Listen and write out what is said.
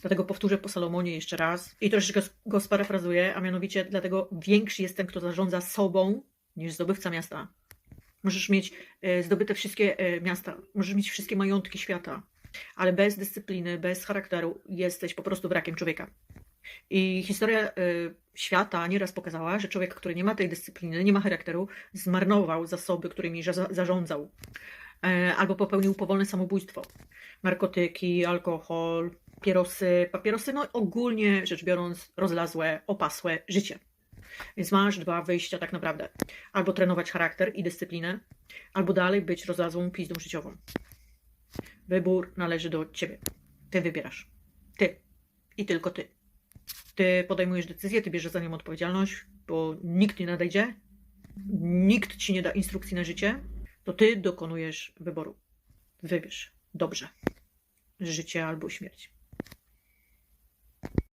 Dlatego powtórzę po Salomonie jeszcze raz i troszeczkę go sparafrazuję, a mianowicie dlatego większy jest ten, kto zarządza sobą, niż zdobywca miasta. Możesz mieć e, zdobyte wszystkie e, miasta, możesz mieć wszystkie majątki świata, ale bez dyscypliny, bez charakteru jesteś po prostu wrakiem człowieka. I historia y, świata nieraz pokazała, że człowiek, który nie ma tej dyscypliny, nie ma charakteru, zmarnował zasoby, którymi za- zarządzał. E, albo popełnił powolne samobójstwo. Narkotyki, alkohol, papierosy. Papierosy, no ogólnie rzecz biorąc, rozlazłe, opasłe życie. Więc masz dwa wyjścia tak naprawdę. Albo trenować charakter i dyscyplinę, albo dalej być rozlazłą pizdą życiową. Wybór należy do ciebie. Ty wybierasz. Ty. I tylko ty. Ty podejmujesz decyzję, ty bierzesz za nią odpowiedzialność, bo nikt nie nadejdzie, nikt ci nie da instrukcji na życie, to ty dokonujesz wyboru. Wybierz. Dobrze. Życie albo śmierć.